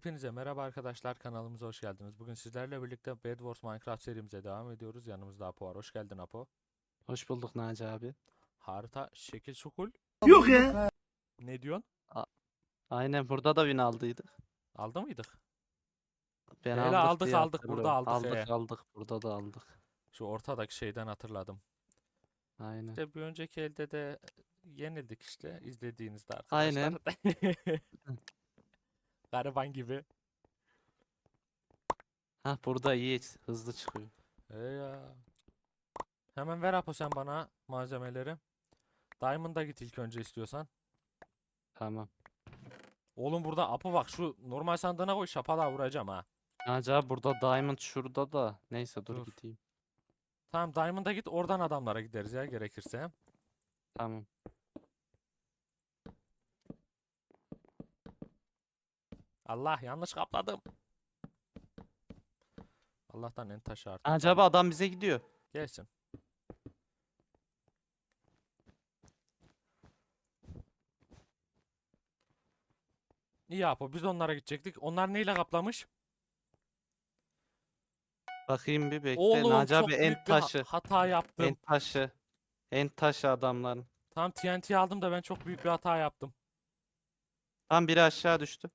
Hepinize merhaba arkadaşlar kanalımıza hoş geldiniz. Bugün sizlerle birlikte Bed Wars Minecraft serimize devam ediyoruz. Yanımızda Apo var. Hoş geldin Apo. Hoş bulduk Naci abi. Harita şekil şukul. Yok ya. Ne diyorsun? Aynen burada da win aldıydık. Aldı mıydık? Ben Hele aldık aldık, aldık, burada aldık, Aldık he. aldık burada da aldık. Şu ortadaki şeyden hatırladım. Aynen. İşte bir önceki elde de yenildik işte izlediğinizde arkadaşlar. Aynen. Gariban gibi. Ha burada iyi hızlı çıkıyor. E ya. Hemen ver Apo sen bana malzemeleri. Diamond'a git ilk önce istiyorsan. Tamam. Oğlum burada Apo bak şu normal sandığına koy şapala vuracağım ha. Naci abi burada diamond şurada da. Neyse dur, Dur. gideyim. Tamam Diamond'a git oradan adamlara gideriz ya gerekirse. Tamam. Allah yanlış kapladım. Allah'tan en taşı artık. Naci abi adam bize gidiyor. Gelsin. İyi Apo biz onlara gidecektik. Onlar neyle kaplamış? Bakayım bir bekle. Oğlum Naci çok abi en bir ha- taşı. hata yaptım. En taşı. En taşı adamların. Tam TNT aldım da ben çok büyük bir hata yaptım. Tam biri aşağı düştü.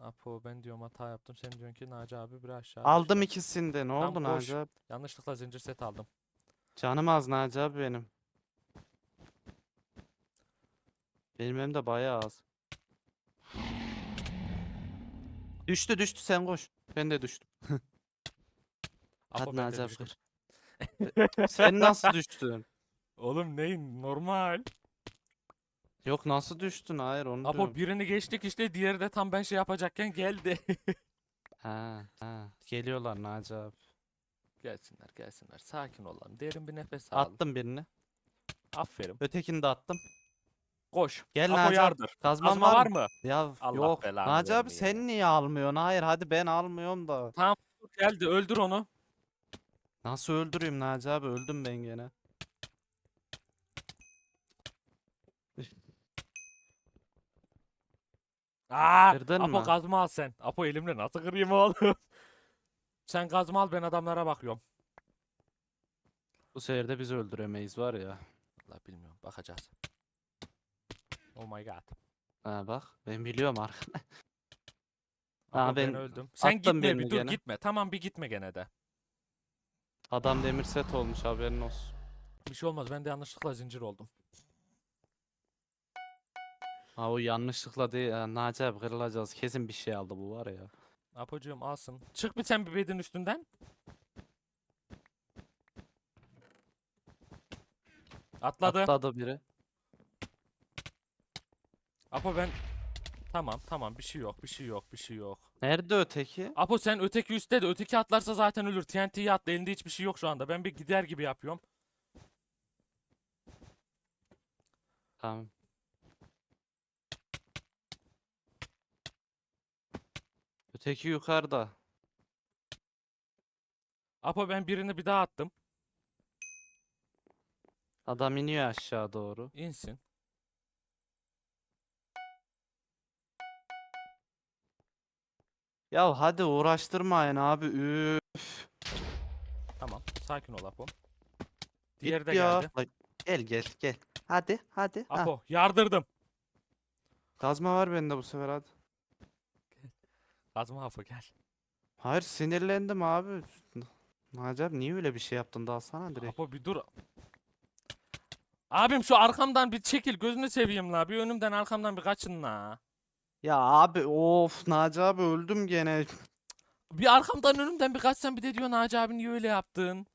Apo ben diyorum hata yaptım. Sen diyorsun ki Naci abi bir aşağı Aldım düştü. ikisini de. Ne Tam oldu koş. Naci abi? Yanlışlıkla zincir set aldım. Canım az Naci abi benim. Benim hem de bayağı az. Düştü düştü sen koş. Ben de düştüm. Apo Hadi ben de Naci abi düştüm. kır. Sen nasıl düştün? Oğlum neyin normal. Yok nasıl düştün? Hayır onu Apo diyorum. birini geçtik işte diğeri de tam ben şey yapacakken geldi. Ha, ha. Geliyorlar Naci abi. gelsinler gelsinler sakin olalım. Derin bir nefes al. Attım birini. Aferin. Ötekini de attım. Koş. Gel Apo Naci abi. yardır. Kazman Kazma var mı? Ya Allah yok. belanı Naci abi vermeye. sen niye almıyorsun? Hayır hadi ben almıyorum da. Geldi öldür onu. Nasıl öldüreyim Naci abi? Öldüm ben gene. Aa, Kırdın Apo mı? kazma al sen. Apo elimle nasıl kırayım oğlum? sen kazma al ben adamlara bakıyorum. Bu sefer de biz öldüremeyiz var ya. Allah bilmiyorum bakacağız. Oh my god. Ha bak ben biliyorum artık. Apo Aa, ben ben öldüm. Sen gitme birini bir dur gene. gitme. Tamam bir gitme gene de. Adam demir set olmuş haberin olsun. Bir şey olmaz ben de yanlışlıkla zincir oldum. Ha o yanlışlıkla değil. Ha, Naci abi kırılacağız. Kesin bir şey aldı bu var ya. Apocuğum alsın. Çık bir sen bir bedin üstünden. Atladı. Atladı biri. Apo ben Tamam tamam bir şey yok bir şey yok bir şey yok. Nerede öteki? Apo sen öteki üstte de öteki atlarsa zaten ölür. TNT'yi atla elinde hiçbir şey yok şu anda. Ben bir gider gibi yapıyorum. Tamam. Öteki yukarıda. Apo ben birini bir daha attım. Adam iniyor aşağı doğru. İnsin. Ya hadi uğraştırmayın abi. Üf. Tamam. Sakin ol Apo. Diğeri Git de ya. geldi. Ay, Gel gel gel. Hadi hadi. Ha, Apo yardırdım. Kazma var bende bu sefer hadi. Kazma Apo gel. Hayır sinirlendim abi. Naci abi niye öyle bir şey yaptın daha sana direkt. Apo bir dur. Abim şu arkamdan bir çekil gözünü seveyim la. Bir önümden arkamdan bir kaçın la. Ya abi of Naci abi öldüm gene. Bir arkamdan önümden bir kaçsan bir de diyor Naci abi niye öyle yaptın?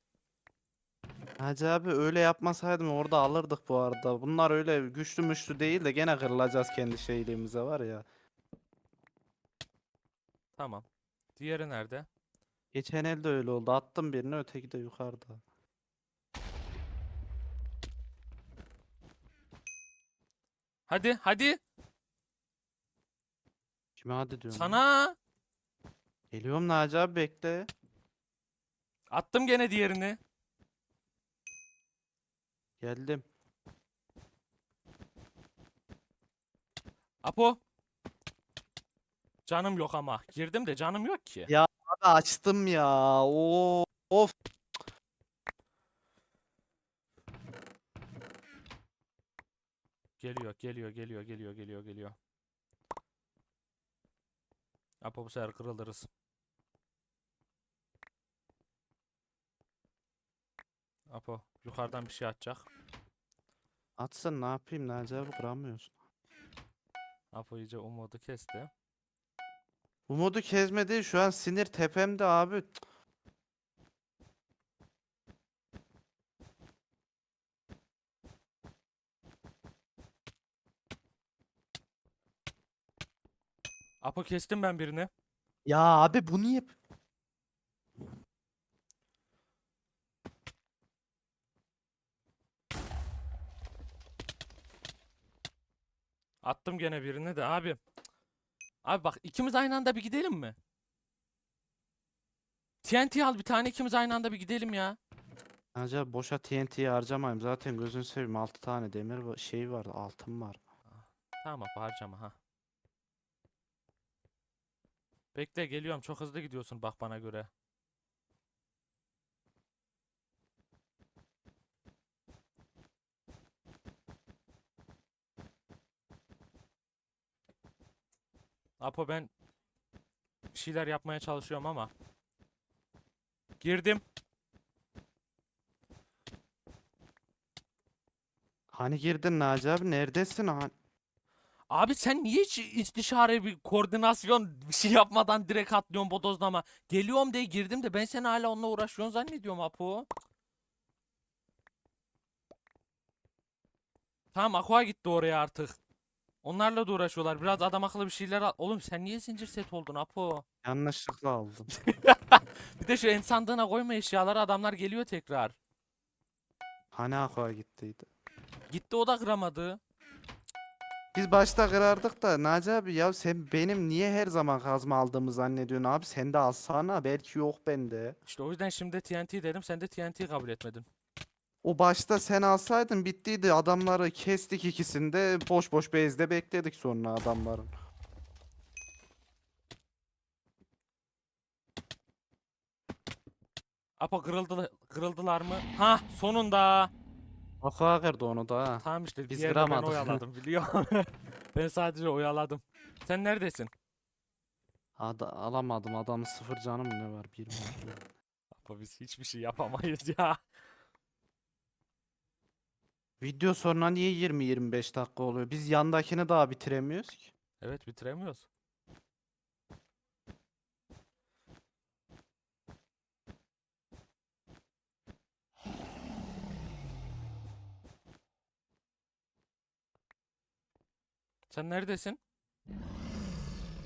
Naci abi öyle yapmasaydım orada alırdık bu arada. Bunlar öyle güçlü müşlü değil de gene kırılacağız kendi şeyliğimize var ya. Tamam. Diğeri nerede? Geçen elde öyle oldu. Attım birini öteki de yukarıda. Hadi hadi. Kime hadi diyorum. Sana. Geliyorum Naci abi bekle. Attım gene diğerini. Geldim. Apo. Canım yok ama. Girdim de canım yok ki. Ya abi açtım ya. Oo, of. Geliyor, geliyor, geliyor, geliyor, geliyor, geliyor. Apo bu sefer kırılırız. Apo yukarıdan bir şey atacak. Atsın ne yapayım Naci abi kıramıyorsun. Apo iyice umudu kesti. Umudu kezme değil şu an sinir tepemde abi. Cık. Apo kestim ben birini. Ya abi bu niye? Attım gene birini de abi. Abi bak ikimiz aynı anda bir gidelim mi? TNT al bir tane ikimiz aynı anda bir gidelim ya. Naci abi boşa TNT'yi harcamayayım. Zaten gözünü seveyim 6 tane demir va- şey var altın var. Tamam Apo harcama ha. Bekle geliyorum çok hızlı gidiyorsun bak bana göre. Apo ben bir şeyler yapmaya çalışıyorum ama. Girdim. Hani girdin Naci abi neredesin? Hani... Abi sen niye hiç istişare bir koordinasyon bir şey yapmadan direkt atlıyorsun bodozlama? Geliyorum diye girdim de ben seni hala onunla uğraşıyorsun zannediyorum Apo. Tamam Aqua gitti oraya artık. Onlarla da uğraşıyorlar. Biraz adam akıllı bir şeyler al. Oğlum sen niye zincir set oldun Apo? Yanlışlıkla aldım. Bir de şu en sandığına koyma eşyaları adamlar geliyor tekrar. Hani aqua gittiydi. Gitti o da kıramadı. Biz başta kırardık da Naci abi ya sen benim niye her zaman kazma aldığımı zannediyorsun abi sen de alsana belki yok bende. İşte o yüzden şimdi TNT dedim sen de TNT'yi kabul etmedin. O başta sen alsaydın bittiydi adamları kestik ikisini de boş boş bezde bekledik sonra adamların. Apo kırıldı, kırıldılar mı? Ha sonunda. Aqua kırdı onu da ha. Tamam işte Biz diğerini ben kıramadık. oyaladım biliyor musun? Ben sadece oyaladım. Sen neredesin? Ada alamadım adamın sıfır canı mı ne var bir mi? Apo biz hiçbir şey yapamayız ya. Video sonra niye 20-25 dakika oluyor? Biz yandakini daha bitiremiyoruz ki. Evet bitiremiyoruz. Sen neredesin?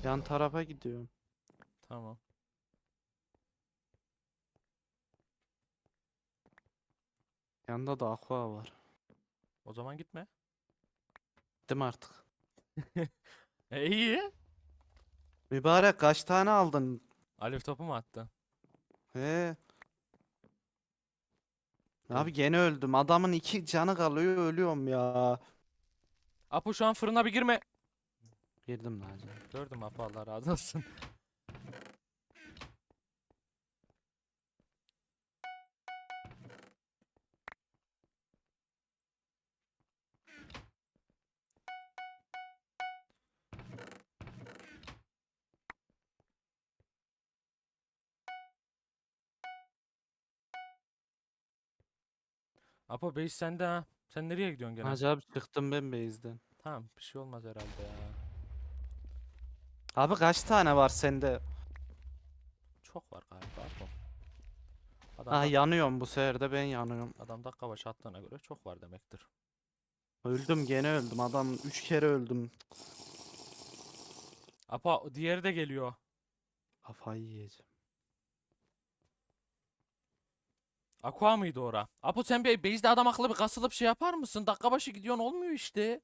Yan tarafa gidiyorum. Tamam. Yanda da aqua var. O zaman gitme. Gittim artık. E iyi. Mübarek kaç tane aldın? Alev topu mu attı? He. Abi gene öldüm. Adamın iki canı kalıyor ölüyorum ya. Apo şu an fırına bir girme. Girdim Naci. Gördüm Apo Allah razı olsun. Apo base sende ha. Sen nereye gidiyorsun gene? Naci abi çıktım ben base'den. Tamam bir şey olmaz herhalde ya. Abi kaç tane var sende? Çok var galiba Apo. Adam, Ah yanıyorum bu sefer de ben yanıyorum. adam dakika başı attığına göre çok var demektir. Öldüm gene öldüm. Adam 3 kere öldüm. Apo diğeri de geliyor. Kafayı yiyeceğim. Aqua mıydı ora? Apo sen bir base'de adam akıllı bir kasılıp şey yapar mısın? Dakika başı gidiyorsun olmuyor işte.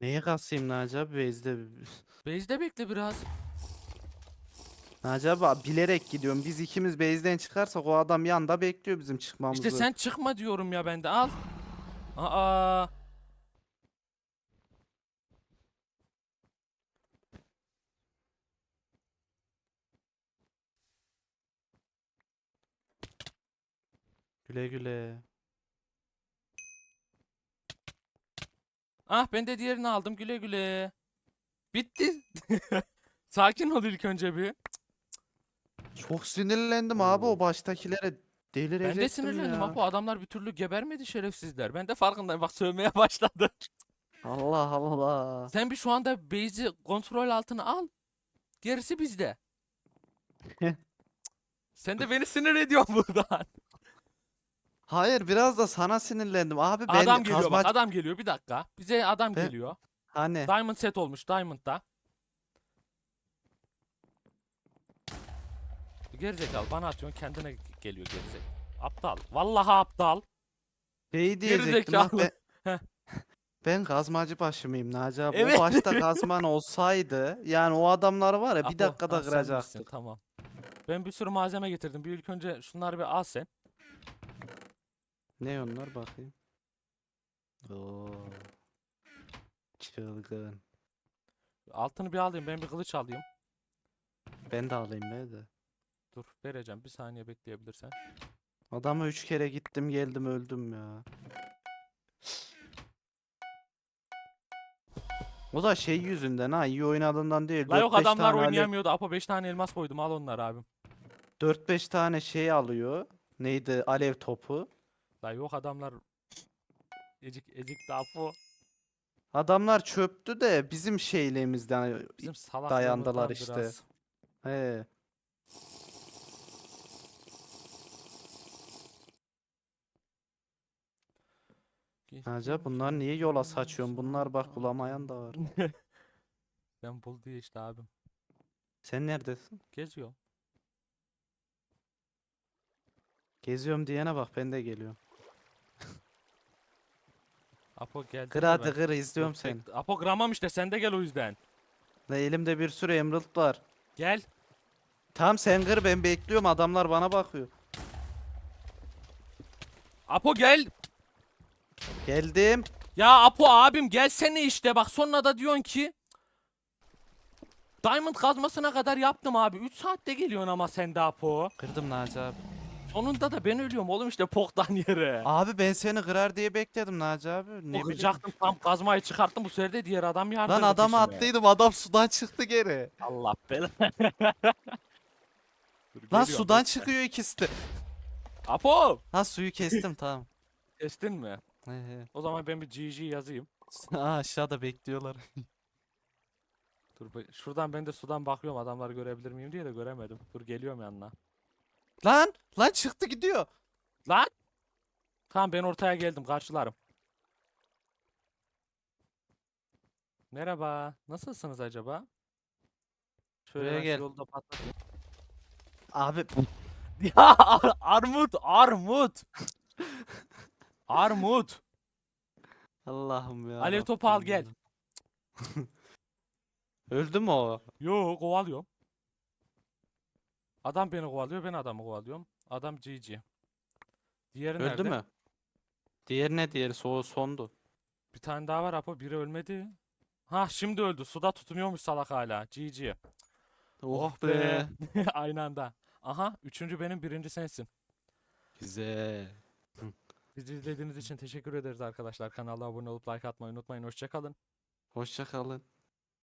Neye kasayım Naci abi base'de? Base'de bekle biraz. Naci abi bilerek gidiyorum. Biz ikimiz base'den çıkarsak o adam yanda bekliyor bizim çıkmamızı. İşte sen çıkma diyorum ya ben de al. Aa. Güle güle. Ah ben de diğerini aldım güle güle. Bitti. Sakin ol ilk önce bir. Çok sinirlendim abi o baştakilere delirecektim Ben de sinirlendim ya. Apo adamlar bir türlü gebermedi şerefsizler. Ben de farkındayım bak sövmeye başladı. Allah Allah. Sen bir şu anda base'i kontrol altına al. Gerisi bizde. Sen de beni sinir ediyorsun buradan. Hayır biraz da sana sinirlendim. Abi ben adam geliyor kazma... bak adam geliyor bir dakika. Bize adam Ben- geliyor. Hani Diamond set olmuş Diamond'da. Gerizekalı bana atıyorsun kendine geliyor gerizekalı. Aptal. Vallahi aptal. şey diyecektim bak ben... Heh. Ben gazmacı başı mıyım Naci abi? Evet. O başta gazman olsaydı yani o adamlar var ya bir Apo, dakikada ha, sen misin, kıracaktık. Tamam. Ben bir sürü malzeme getirdim. Bir ilk önce şunları bir al sen. Ne onlar bakayım. Oo. Çılgın. Altını bir alayım. Ben bir kılıç alayım. Ben de alayım be de. Dur vereceğim. Bir saniye bekleyebilirsen. Adama üç kere gittim geldim öldüm ya. O da şey yüzünden ha iyi oynadığından değil. La yok 4-5 adamlar oynayamıyordu. Apo 5 tane elmas koydum. Al onları abim. 4-5 tane şey alıyor. Neydi? Alev topu. La yok adamlar Ecik ecik Apo. Adamlar çöptü de bizim şeyliğimizden. Bizim dayandılar işte. biraz. He. Acaba bunlar niye yola saçıyorsun? Bunlar bak bulamayan da var. Ben buldu işte abim. Sen neredesin? Geziyor. Geziyorum diyene bak ben de geliyorum. Apo geldi. Kır hadi kır izliyorum seni. Apo gramam işte sen de gel o yüzden. La elimde bir sürü emerald var. Gel. Tamam sen kır ben bekliyorum adamlar bana bakıyor. Apo gel. Geldim. Ya Apo abim gelsene işte bak sonra da diyorsun ki Diamond kazmasına kadar yaptım abi. 3 saatte geliyorsun ama sen de Apo. Kırdım Naci abi. Sonunda da ben ölüyorum oğlum işte poktan yere. Abi ben seni kırar diye bekledim Naci abi. Ne bileyim. Kıracaktım tam kazmayı çıkarttım bu sefer de diğer adam yardım Lan adamı attıydım adam sudan çıktı geri. Allah belanı. Lan sudan çıkıyor ikisi de. Apo. Ha suyu kestim tamam. Kestin mi? He he. O zaman ben bir GG yazayım. Aa, aşağıda bekliyorlar. Dur be- şuradan ben de sudan bakıyorum adamları görebilir miyim diye de göremedim. Dur geliyorum yanına. Lan lan çıktı gidiyor. Lan! Tamam ben ortaya geldim karşılarım. Merhaba. Nasılsınız acaba? Şöyle Buraya ben şu gel. yolda patlatayım. Abi Ya ar- armut, armut. Armut. Allah'ım ya. Alev topu al Rabbim gel. ya. Öldü mü o? Yo kovalıyorum. Adam beni kovalıyor, ben adamı kovalıyorum. Adam GG. Diğeri Öldü nerede? mü? Diğeri ne diğeri? So sondu. Bir tane daha var Apo, biri ölmedi. Ha şimdi öldü. Suda tutunuyormuş salak hala. GG. Oh be. Aynı anda. Aha, üçüncü benim, birinci sensin. Güzel. Bizi izlediğiniz için teşekkür ederiz arkadaşlar. Kanala abone olup like atmayı unutmayın. Hoşçakalın. Hoşça kalın.